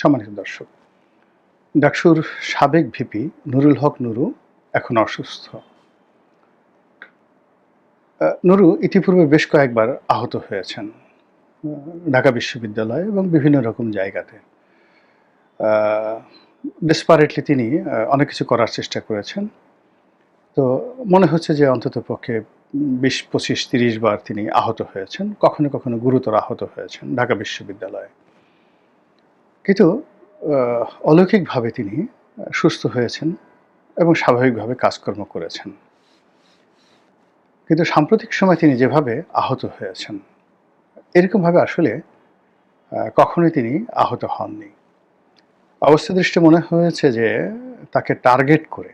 সম্মানিত দর্শক, ডাকসুর সাবেক ভিপি নুরুল হক নুরু এখন অসুস্থ। নুরু ইতিপূর্বে বেশ কয়েকবার আহত হয়েছেন ঢাকা বিশ্ববিদ্যালয় এবং বিভিন্ন রকম জায়গাতে। ডেসপারেটলি তিনি অনেক কিছু করার চেষ্টা করেছেন। তো মনে হচ্ছে যে অন্তত পক্ষে বিশ, পঁচিশ, তিরিশ বার তিনি আহত হয়েছেন, কখনো কখনো গুরুতর আহত হয়েছেন ঢাকা বিশ্ববিদ্যালয়ে। কিন্তু অলৌকিকভাবে তিনি সুস্থ হয়েছেন এবং স্বাভাবিকভাবে কাজকর্ম করেছেন। কিন্তু সাম্প্রতিক সময় তিনি যেভাবে আহত হয়েছেন, এরকমভাবে আসলে কখনোই তিনি আহত হননি। অবস্থা দৃষ্টি মনে হয়েছে যে, তাকে টার্গেট করে,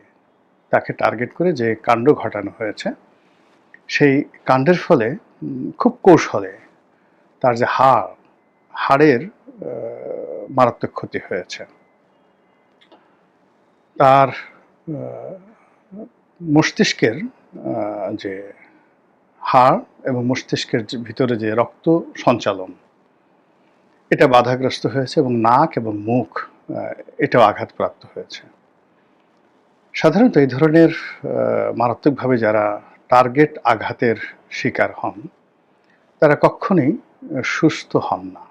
তাকে টার্গেট করে যে কাণ্ড ঘটানো হয়েছে, সেই কাণ্ডের ফলে খুব কৌশলে, তার যে হাড়, হাড়ের মারাত্মক ক্ষতি হয়েছে। তার মস্তিষ্কের যে হাড় এবং মস্তিষ্কের ভিতরে যে রক্ত সঞ্চালন, এটা বাধাগ্রস্ত হয়েছে এবং নাক এবং মুখ এটাও আঘাতপ্রাপ্ত হয়েছে। সাধারণত এই ধরনের মারাত্মকভাবে যারা টার্গেট আঘাতের শিকার হন, তারা কখনোই সুস্থ হন না।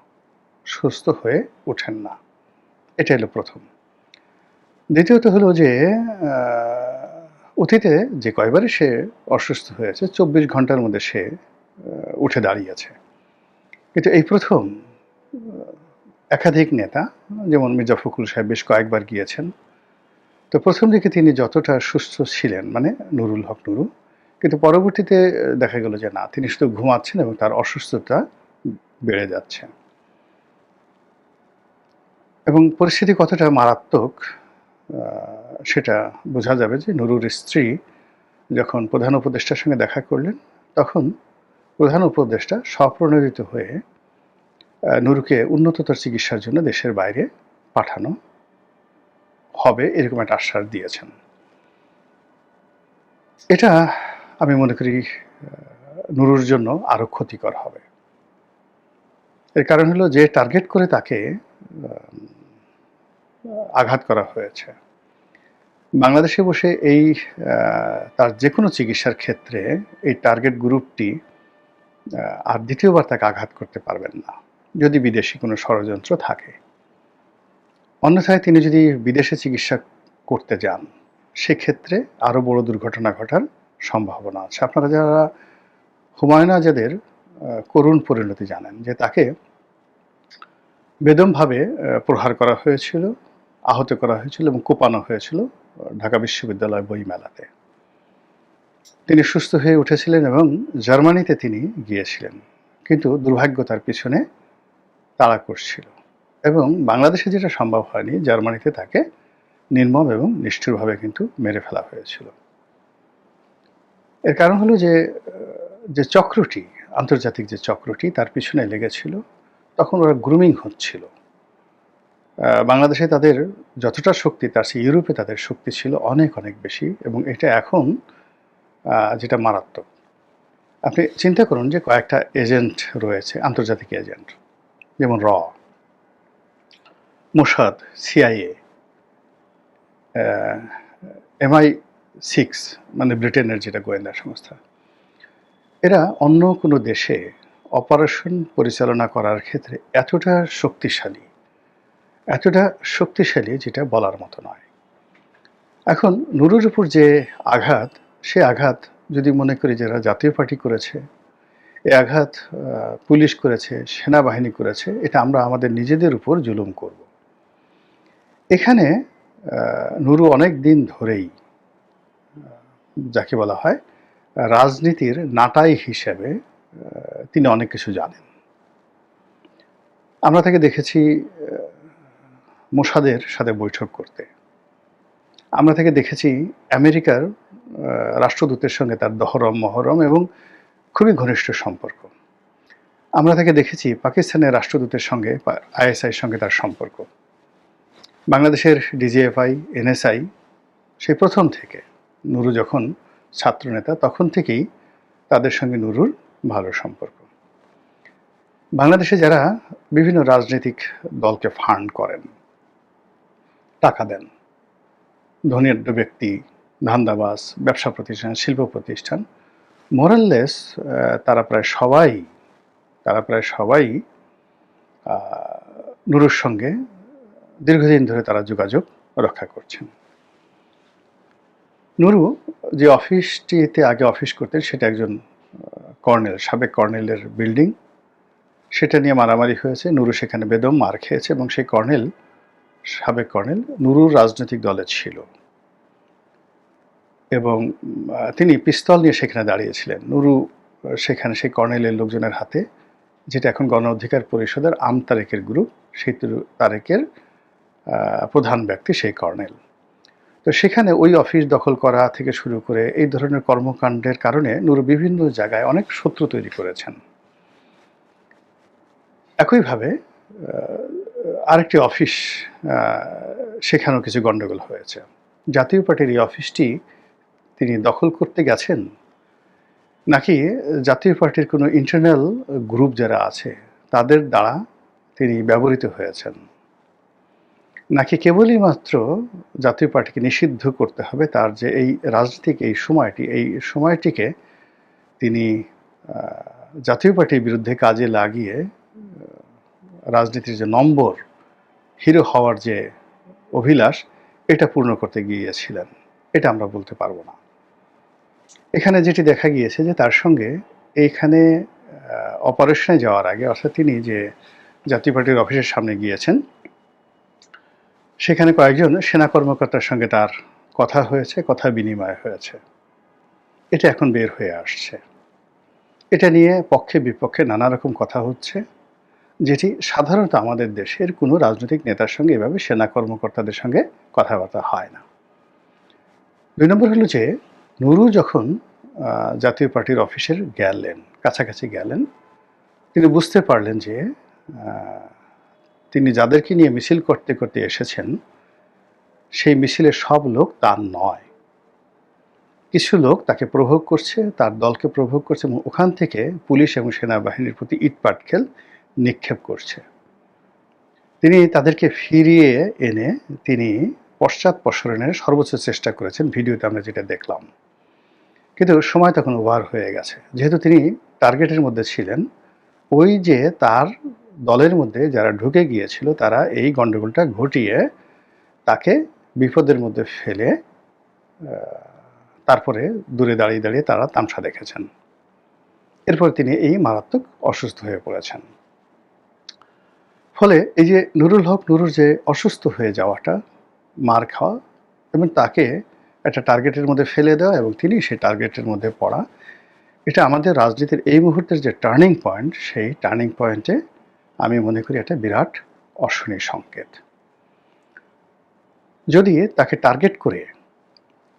সুস্থ হয়ে ওঠেন না। এটা হলো প্রথম। দ্বিতীয়ত হলো যে অতীতে যে কয়বারই সে অসুস্থ হয়েছে, চব্বিশ ঘণ্টার মধ্যে সে উঠে দাঁড়িয়েছে। কিন্তু এই প্রথম একাধিক নেতা, যেমন মির্জা ফখরুল সাহেব বেশ কয়েকবার গিয়েছেন। তো প্রথম দিকে তিনি যতটা সুস্থ ছিলেন মানে নুরুল হক নুরু, কিন্তু পরবর্তীতে দেখা গেল যে না, তিনি শুধু ঘুমাচ্ছেন এবং তার অসুস্থতা বেড়ে যাচ্ছে। এবং পরিস্থিতি কতটা মারাত্মক সেটা বোঝা যাবে যে নুরুর স্ত্রী যখন প্রধান উপদেষ্টার সঙ্গে দেখা করলেন, তখন প্রধান উপদেষ্টা স্বপ্রণোদিত হয়ে নুরুকে উন্নততর চিকিৎসার জন্য দেশের বাইরে পাঠানো হবে এরকম একটা আশ্বাস দিয়েছেন। এটা আমি মনে করি নুরুর জন্য আরও ক্ষতিকর হবে। এর কারণ হলো যে টার্গেট করে তাকে আঘাত করা হয়েছে। বাংলাদেশে বসে এই তার যে কোনো চিকিৎসার ক্ষেত্রে এই টার্গেট গ্রুপটি আর দ্বিতীয়বার তাকে আঘাত করতে পারবেন না, যদি বিদেশি কোনো ষড়যন্ত্র থাকে। অন্যথায় তিনি যদি বিদেশে চিকিৎসা করতে যান, সেক্ষেত্রে আরও বড় দুর্ঘটনা ঘটার সম্ভাবনা আছে। আপনারা যারা হুমায়ুন আজাদের করুণ পরিণতি জানেন যে তাকে বেদমভাবে প্রহার করা হয়েছিল আহত করা হয়েছিল এবং কোপানো হয়েছিল ঢাকা বিশ্ববিদ্যালয় বইমেলাতে। তিনি সুস্থ হয়ে উঠেছিলেন এবং জার্মানিতে তিনি গিয়েছিলেন। কিন্তু দুর্ভাগ্য তার পিছনে তাড়া করছিল এবং বাংলাদেশে যেটা সম্ভব হয়নি, জার্মানিতে তাকে নির্মম এবং নিষ্ঠুরভাবে কিন্তু মেরে ফেলা হয়েছিল। এর কারণ হলো যে যে চক্রটি, আন্তর্জাতিক যে চক্রটি তার পিছনে লেগেছিল, তখন ওরা গ্রুমিং হচ্ছিল। বাংলাদেশে তাদের যতটা শক্তি, তার চেয়ে ইউরোপে তাদের শক্তি ছিল অনেক অনেক বেশি এবং এটা এখন যেটা মারাত্মক। আপনি চিন্তা করুন যে কয়েকটা এজেন্ট রয়েছে, আন্তর্জাতিক এজেন্ট, যেমন র, মোসাদ, সিআইএ এমআই সিক্স মানে ব্রিটেনের যেটা গোয়েন্দা সংস্থা। এরা অন্য কোনো দেশে অপারেশন পরিচালনা করার ক্ষেত্রে এতটা শক্তিশালী এতটা শক্তিশালী যেটা বলার মতো নয়। এখন নুরুর উপর যে আঘাত, সে আঘাত যদি মনে করি যারা জাতীয় পার্টি করেছে, এ আঘাত পুলিশ করেছে, সেনাবাহিনী করেছে, এটা আমরা আমাদের নিজেদের উপর জুলুম করব। এখানে নুরু অনেক দিন ধরেই যাকে বলা হয়, রাজনীতির নাটাই হিসেবে তিনি অনেক কিছু জানেন। আমরা তাকে দেখেছি মোসাদের সাথে বৈঠক করতে। আমরা থেকে দেখেছি আমেরিকার রাষ্ট্রদূতের সঙ্গে তার দহরম, মহরম এবং খুবই ঘনিষ্ঠ সম্পর্ক। আমরা তাকে দেখেছি পাকিস্তানের রাষ্ট্রদূতের সঙ্গে আইএসআইয়ের সঙ্গে তার সম্পর্ক। বাংলাদেশের ডিজিএফআই, এনএসআই, সেই প্রথম থেকে নুরু যখন ছাত্রনেতা তখন থেকেই তাদের সঙ্গে নুরুর ভালো সম্পর্ক। বাংলাদেশে যারা বিভিন্ন রাজনৈতিক দলকে ফান্ড করেন টাকা দেন। ধনী ব্যক্তি ধান্দাবাস ব্যবসা প্রতিষ্ঠান, শিল্প প্রতিষ্ঠান মোরাললেস তারা প্রায় সবাই, তারা প্রায় সবাই নুরুর সঙ্গে দীর্ঘদিন ধরে তারা যোগাযোগ রক্ষা করছেন। নুরু যে অফিসটিতে আগে অফিস করতেন, সেটা একজন কর্নেল, সাবেক কর্নেলের বিল্ডিং। সেটা নিয়ে মারামারি হয়েছে। নুরু সেখানে বেদম মার খেয়েছে এবং সেই কর্নেল সাবেক কর্নেল নুরুর রাজনৈতিক দলে ছিল। এবং তিনি পিস্তল নিয়ে সেখানে দাঁড়িয়েছিলেন। নুরু সেখানে সেই কর্নেলের লোকজনের হাতে, যেটা এখন গণ অধিকার পরিষদের আম তারেকের গ্রুপ সেই তুরু- তারেকের প্রধান ব্যক্তি সেই কর্নেল। তো সেখানে ওই অফিস দখল করা থেকে শুরু করে এই ধরনের কর্মকাণ্ডের কারণে নুরু বিভিন্ন জায়গায় অনেক শত্রু তৈরি করেছেন। একইভাবে আরেকটি অফিস সেখানেও কিছু গণ্ডগোল হয়েছে। জাতীয় পার্টির এই অফিসটি তিনি দখল করতে গেছেন? নাকি জাতীয় পার্টির কোনো ইন্টারনাল গ্রুপ যারা আছে, তাদের দ্বারা তিনি ব্যবহৃত হয়েছেন? নাকি কেবলই মাত্র জাতীয় পার্টিকে নিষিদ্ধ করতে হবে তার যে এই রাজনৈতিক এই সময়টি, এই সময়টিকে তিনি জাতীয় পার্টির বিরুদ্ধে কাজে লাগিয়ে রাজনীতির যে নম্বর হিরো হওয়ার যে অভিলাষ, এটা পূর্ণ করতে গিয়েছিলেন। এটা আমরা বলতে পারব না। এখানে যেটি দেখা গিয়েছে যে তার সঙ্গে এইখানে অপারেশনে যাওয়ার আগে, অর্থাৎ তিনি যে জাতীয় পার্টির অফিসের সামনে গিয়েছেন, সেখানে কয়েকজন সেনা কর্মকর্তার সঙ্গে তার কথা হয়েছে, কথা বিনিময় হয়েছে। এটা এখন বের হয়ে আসছে। এটা নিয়ে পক্ষে বিপক্ষে নানা রকম কথা হচ্ছে। যেটি সাধারণত আমাদের দেশের কোনো রাজনৈতিক নেতার সঙ্গে এভাবে সেনা কর্মকর্তাদের সঙ্গে কথাবার্তা হয় না। দুই নম্বর হলো যে, নুরু যখন জাতীয় পার্টির অফিসের গেলেন, কাছাকাছি গেলেন, তিনি বুঝতে পারলেন যে তিনি যাদেরকে নিয়ে মিছিল করতে করতে এসেছেন, সেই মিছিলের সব লোক তার নয়। কিছু লোক তাকে প্রভোগ করছে, তার দলকে প্রভোগ করছে এবং ওখান থেকে পুলিশ এবং সেনাবাহিনীর প্রতি ইট পাটকেল নিক্ষেপ করছে। তিনি তাদেরকে ফিরিয়ে এনে তিনি পশ্চাৎপসরণের সর্বোচ্চ চেষ্টা করেছেন। ভিডিওতে আমরা যেটা দেখলাম। কিন্তু সময় তখন ওভার হয়ে গেছে। যেহেতু তিনি টার্গেটের মধ্যে ছিলেন, ওই যে তার দলের মধ্যে যারা ঢুকে গিয়েছিল, তারা এই গণ্ডগোলটা ঘটিয়ে তাকে বিপদের মধ্যে ফেলে তারপরে দূরে দাঁড়িয়ে দাঁড়িয়ে তারা তামসা দেখেছেন। এরপর তিনি এই মারাত্মক অসুস্থ হয়ে পড়েছেন। ফলে এই যে নুরুল হক নুরুর যে অসুস্থ হয়ে যাওয়াটা, মার খাওয়া এবং তাকে একটা টার্গেটের মধ্যে ফেলে দেওয়া এবং তিনি সেই টার্গেটের মধ্যে পড়া, এটা আমাদের রাজনীতির এই মুহূর্তের যে টার্নিং পয়েন্ট সেই টার্নিং পয়েন্টে আমি মনে করি এটা বিরাট অশনি সংকেত। যদি তাকে টার্গেট করে,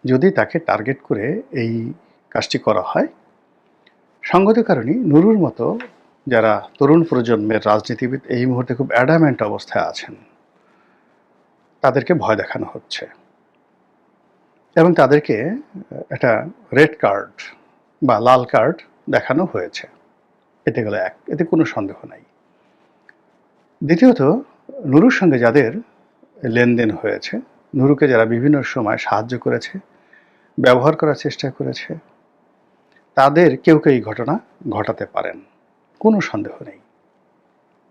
যদি তাকে টার্গেট করে এই কাজটি করা হয়, সঙ্গত কারণে নুরুর মতো যারা তরুণ প্রজন্মের রাজনীতিবিদ এই মুহূর্তে খুব অ্যাডামেন্ট অবস্থায় আছেন, তাদেরকে ভয় দেখানো হচ্ছে। এবং তাদেরকে একটা রেড কার্ড বা লাল কার্ড দেখানো হয়েছে। এতে গেলে এক, এতে কোনো সন্দেহ নাই। দ্বিতীয়ত, নুরুর সঙ্গে যাদের লেনদেন হয়েছে, নুরুকে যারা বিভিন্ন সময় সাহায্য করেছে, ব্যবহার করার চেষ্টা করেছে, তাদের কেউ কেউ এই ঘটনা ঘটাতে পারেন। কোনো সন্দেহ নেই।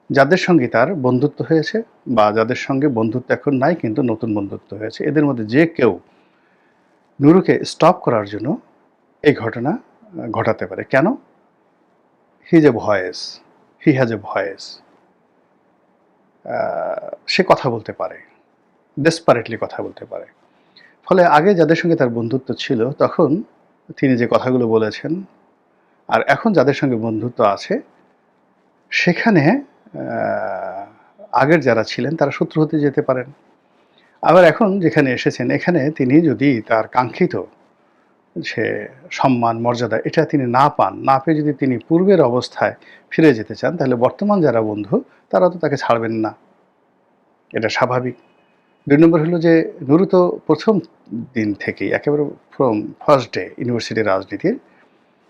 যাদের সঙ্গে তার বন্ধুত্ব হয়েছে বা যাদের সঙ্গে বন্ধুত্ব এখন নাই কিন্তু নতুন বন্ধুত্ব হয়েছে, এদের মধ্যে যে কেউ নুরুকে স্টপ করার জন্য এই ঘটনা ঘটাতে পারে। কেন? His a voice he has a voice সে কথা বলতে পারে। ডেসপারেটলি কথা বলতে পারে। ফলে আগে যাদের সঙ্গে তার বন্ধুত্ব ছিল, তখন তিনি যে কথাগুলো বলেছেন, আর এখন যাদের সঙ্গে বন্ধুত্ব আছে সেখানে আগের যারা ছিলেন তারা শত্রু হতে যেতে পারেন। আবার এখন যেখানে এসেছেন, এখানে তিনি যদি তার কাঙ্ক্ষিত সে সম্মান, মর্যাদা এটা তিনি না পান, না পেয়ে যদি তিনি পূর্বের অবস্থায় ফিরে যেতে চান, তাহলে বর্তমান যারা বন্ধু, তারা তো তাকে ছাড়বেন না। এটা স্বাভাবিক। দুই নম্বর হলো যে নুরু তো প্রথম দিন থেকেই, একেবারে ফ্রম ফার্স্ট ডে ইউনিভার্সিটির রাজনীতির,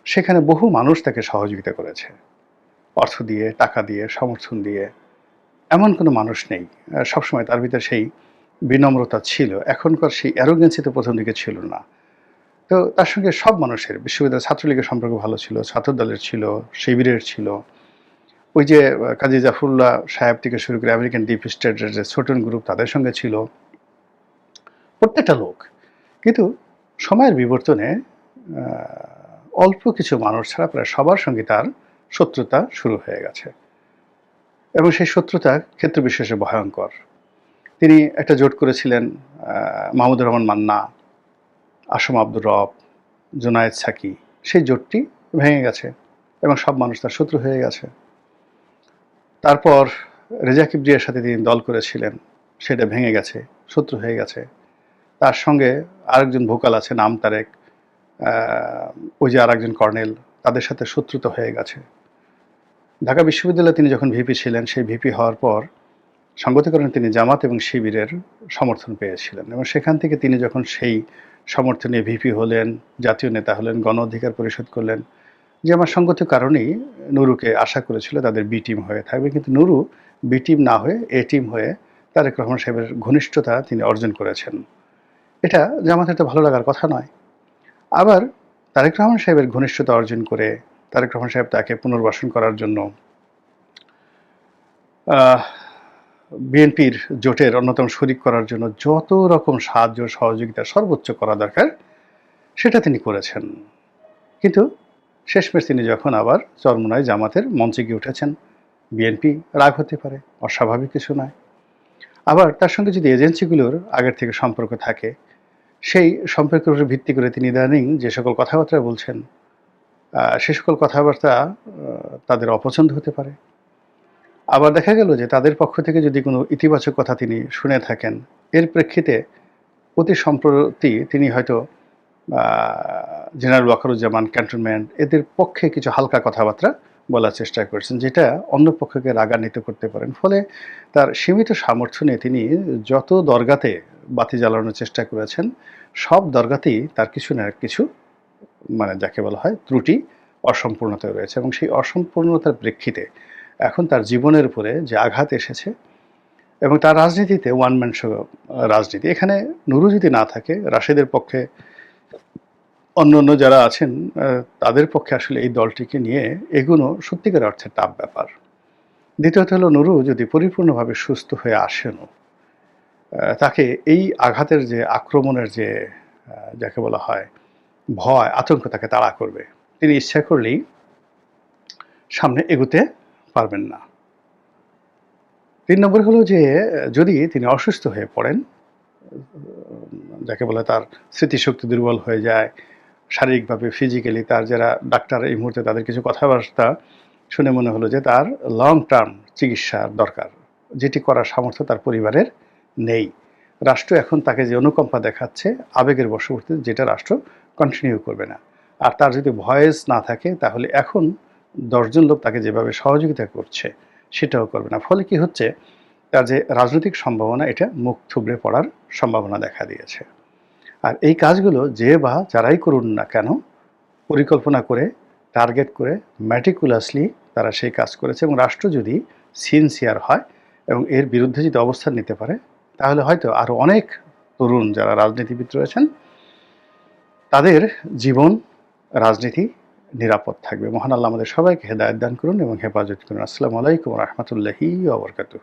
সেখানে বহু মানুষ তাকে সহযোগিতা করেছে। অর্থ দিয়ে, টাকা দিয়ে, সমর্থন দিয়ে এমন কোনো মানুষ নেই। সবসময় তার ভিতরে সেই বিনম্রতা ছিল। এখনকার সেই অ্যারোগেন্সি তো প্রথম দিকে ছিল না। তো তার সঙ্গে সব মানুষের বিশ্ববিদ্যালয় ছাত্রলীগের সম্পর্ক ভালো ছিল ছাত্রদলের ছিল, শিবিরের ছিল। ওই যে কাজী জাফরুল্লাহ সাহেব থেকে শুরু করে আমেরিকান ডিপ স্টেটের যে ছোটন গ্রুপ তাদের সঙ্গে ছিল। প্রত্যেকটা লোক। কিন্তু সময়ের বিবর্তনে অল্প কিছু মানুষ ছাড়া প্রায় সবার সঙ্গে তার শত্রুতা শুরু হয়ে গেছে। এবং সেই শত্রুতা ক্ষেত্র বিশেষে ভয়ঙ্কর। তিনি একটা জোট করেছিলেন মাহমুদুর রহমান মান্না, আসম আব্দুর রব, জুনায়েদ সাকি। সেই জোটটি ভেঙে গেছে এবং সব মানুষ তার শত্রু হয়ে গেছে। তারপর রেজা কিবরিয়ার সাথে তিনি দল করেছিলেন, সেটা ভেঙে গেছে, শত্রু হয়ে গেছে। তার সঙ্গে আরেকজন ভোকাল আছে, নাম তারেক ওই যে আরেকজন কর্নেল, তাদের সাথে শত্রুতা হয়ে গেছে। ঢাকা বিশ্ববিদ্যালয়ে তিনি যখন ভিপি ছিলেন, সেই ভিপি হওয়ার পর সঙ্গতিকরণে তিনি জামাত এবং শিবিরের সমর্থন পেয়েছিলেন এবং সেখান থেকে তিনি যখন সেই সমর্থনে ভিপি হলেন, জাতীয় নেতা হলেন, গণ অধিকার পরিষদ করলেন, যে আমার সঙ্গত কারণেই নুরুকে আশা করেছিল তাদের বি টিম হয়ে থাকবে। কিন্তু নুরু বি টিম না হয়ে, এ টিম হয়ে তারেক রহমান সাহেবের ঘনিষ্ঠতা তিনি অর্জন করেছেন। এটা জামাতের তো ভালো লাগার কথা নয়। আবার তারেক রহমান সাহেবের ঘনিষ্ঠতা অর্জন করে তারেক রহমান সাহেব তাকে পুনর্বাসন করার জন্য বিএনপির জোটের অন্যতম শরিক করার জন্য যত রকম সাহায্য, সহযোগিতা সর্বোচ্চ করা দরকার, সেটা তিনি করেছেন। কিন্তু শেষমেশ তিনি যখন আবার চরমনায় জামাতের মঞ্চে গিয়ে উঠেছেন, বিএনপি রাগ হতে পারে, অস্বাভাবিক কিছু নয়। আবার তার সঙ্গে যদি এজেন্সিগুলোর আগের থেকে সম্পর্ক থাকে, সেই সম্পর্কের উপর ভিত্তি করে তিনি ইদানিং যে সকল কথাবার্তা বলছেন সে সকল কথাবার্তা তাদের অপছন্দ হতে পারে। আবার দেখা গেল যে তাদের পক্ষ থেকে যদি কোনো ইতিবাচক কথা তিনি শুনে থাকেন, এর প্রেক্ষিতে অতি সম্প্রতি তিনি হয়তো জেনারেল ওয়াকারুজ্জামান ক্যান্টনমেন্ট, এদের পক্ষে কিছু হালকা কথাবার্তা বলার চেষ্টা করছেন, যেটা অন্য পক্ষকে রাগান্বিত করতে পারেন। ফলে তার সীমিত সামর্থ্য নিয়ে তিনি যত দরগাতে বাতি জ্বালানোর চেষ্টা করেছেন, সব দরগাতেই তার কিছু না কিছু মানে যাকে বলা হয় ত্রুটি অসম্পূর্ণতা রয়েছে এবং সেই অসম্পূর্ণতার প্রেক্ষিতে এখন তার জীবনের উপরে যে আঘাত এসেছে এবং তার রাজনীতিতে ওয়ান ম্যান শো রাজনীতি। এখানে নুরু যদি না থাকে, রাশেদের পক্ষে অন্য অন্য যারা আছেন তাদের পক্ষে আসলে এই দলটিকে নিয়ে এগুলো সত্যিকার অর্থে টাফ ব্যাপার। দ্বিতীয়ত হলো নুরু যদি পরিপূর্ণভাবে সুস্থ হয়ে আসেনও তাকে এই আঘাতের যে আক্রমণের যে যাকে বলা হয় ভয় আতঙ্ক তাকে তাড়া করবে। তিনি ইচ্ছা করলেই সামনে এগুতে পারবেন না। তিন নম্বর হলো যে, যদি তিনি অসুস্থ হয়ে পড়েন, যাকে বলে তার স্মৃতিশক্তি দুর্বল হয়ে যায়, শারীরিকভাবে ফিজিক্যালি তার যারা ডাক্তার এই মুহূর্তে তাদের কিছু কথাবার্তা শুনে মনে হলো যে, তার লং টার্ম চিকিৎসার দরকার। যেটি করার সামর্থ্য তার পরিবারের নেই। রাষ্ট্র এখন তাকে যে অনুকম্পা দেখাচ্ছে, আবেগের বশবর্তী যেটা রাষ্ট্র কন্টিনিউ করবে না। আর তার যদি ভয়েস না থাকে, তাহলে এখন দশজন লোক তাকে যেভাবে সহযোগিতা করছে, সেটাও করবে না। ফলে কি হচ্ছে, তার যে রাজনৈতিক সম্ভাবনা, এটা মুখ থুবড়ে পড়ার সম্ভাবনা দেখা দিয়েছে। আর এই কাজগুলো যে বা যারাই করুন না কেন, পরিকল্পনা করে, টার্গেট করে ম্যাটিকুলাসলি তারা সেই কাজ করেছে এবং রাষ্ট্র যদি সিনসিয়ার হয় এবং এর বিরুদ্ধে যদি অবস্থান নিতে পারে, তাহলে হয়তো আরও অনেক তরুণ যারা রাজনীতিবিদ রয়েছেন তাদের জীবন, রাজনীতি নিরাপদ থাকবে। মহান আল্লাহ আমাদের সবাইকে হেদায়ত দান করুন এবং হেফাজত করুন। আসসালামু আলাইকুম রহমতুল্লাহি ওবরকাতুহ